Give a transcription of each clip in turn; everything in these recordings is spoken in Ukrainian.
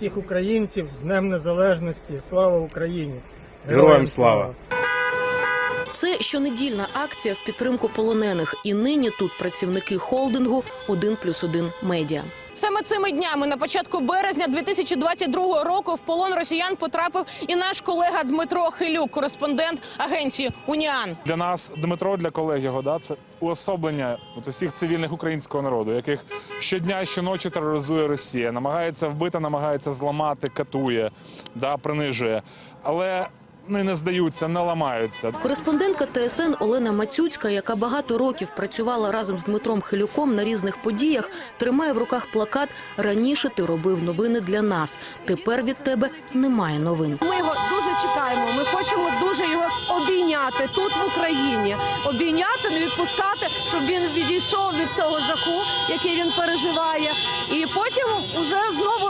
всіх українців з Днем Незалежності. Слава Україні! Героям слава! Це щонедільна акція в підтримку полонених. І нині тут працівники холдингу «1 плюс 1 медіа. Саме цими днями на початку березня 2022 року в полон росіян потрапив і наш колега Дмитро Хилюк, кореспондент агенції Уніан. Для нас Дмитро, для колег його, да, це уособлення от усіх цивільних українського народу, яких щодня щоночі тероризує Росія, намагається вбити, намагається зламати, катує, да, принижує. Але вони не здаються, не ламаються. Кореспондентка ТСН Олена Мацюцька, яка багато років працювала разом з Дмитром Хилюком на різних подіях, тримає в руках плакат Раніше ти робив новини для нас. Тепер від тебе немає новин. Ми його дуже чекаємо. Ми хочемо дуже його обійняти тут в Україні, обійняти, не відпускати, щоб він відійшов від цього жаху, який він переживає, і потім вже знову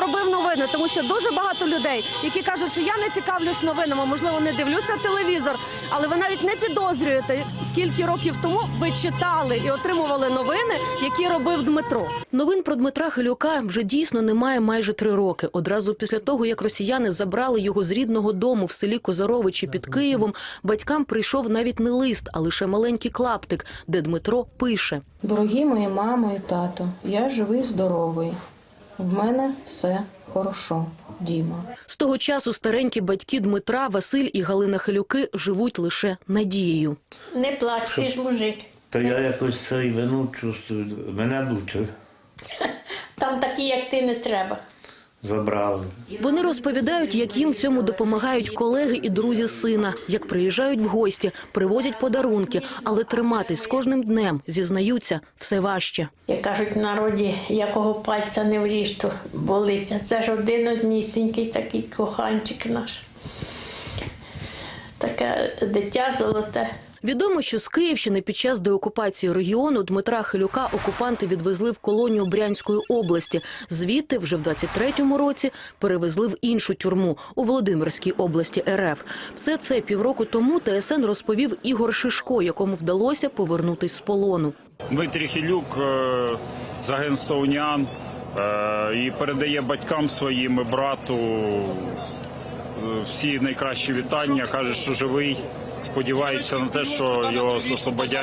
робив тому що дуже багато людей, які кажуть, що я не цікавлюсь новинами, можливо, не дивлюся телевізор, але ви навіть не підозрюєте, скільки років тому ви читали і отримували новини, які робив Дмитро. Новин про Дмитра Хилюка вже дійсно немає майже три роки. Одразу після того, як росіяни забрали його з рідного дому в селі Козаровичі під Києвом, батькам прийшов навіть не лист, а лише маленький клаптик, де Дмитро пише. Дорогі мої мамо і тато, я живий, здоровий. В мене все хорошо, Діма. З того часу старенькі батьки Дмитра, Василь і Галина Хилюки живуть лише надією. Не плач, ти ж мужик. Та я якось цей вину чувствую. Мене лучше Там такі, як ти, не треба. Забрали. Вони розповідають, як їм в цьому допомагають колеги і друзі сина, як приїжджають в гості, привозять подарунки, але триматись з кожним днем зізнаються все важче. Як кажуть в народі, якого пальця не вріж, то болить. А це ж один однісінький такий коханчик наш. Таке дитя золоте. Відомо, що з Київщини під час деокупації регіону Дмитра Хилюка окупанти відвезли в колонію Брянської області. Звідти вже в 23-му році перевезли в іншу тюрму у Володимирській області РФ. Все це півроку тому ТСН розповів Ігор Шишко, якому вдалося повернутись з полону. Дмитрій Хілюк е, з агентства Уніан е, і передає батькам своїм і брату е, всі найкращі вітання. Каже, що живий. Сподівається на те, що його освободять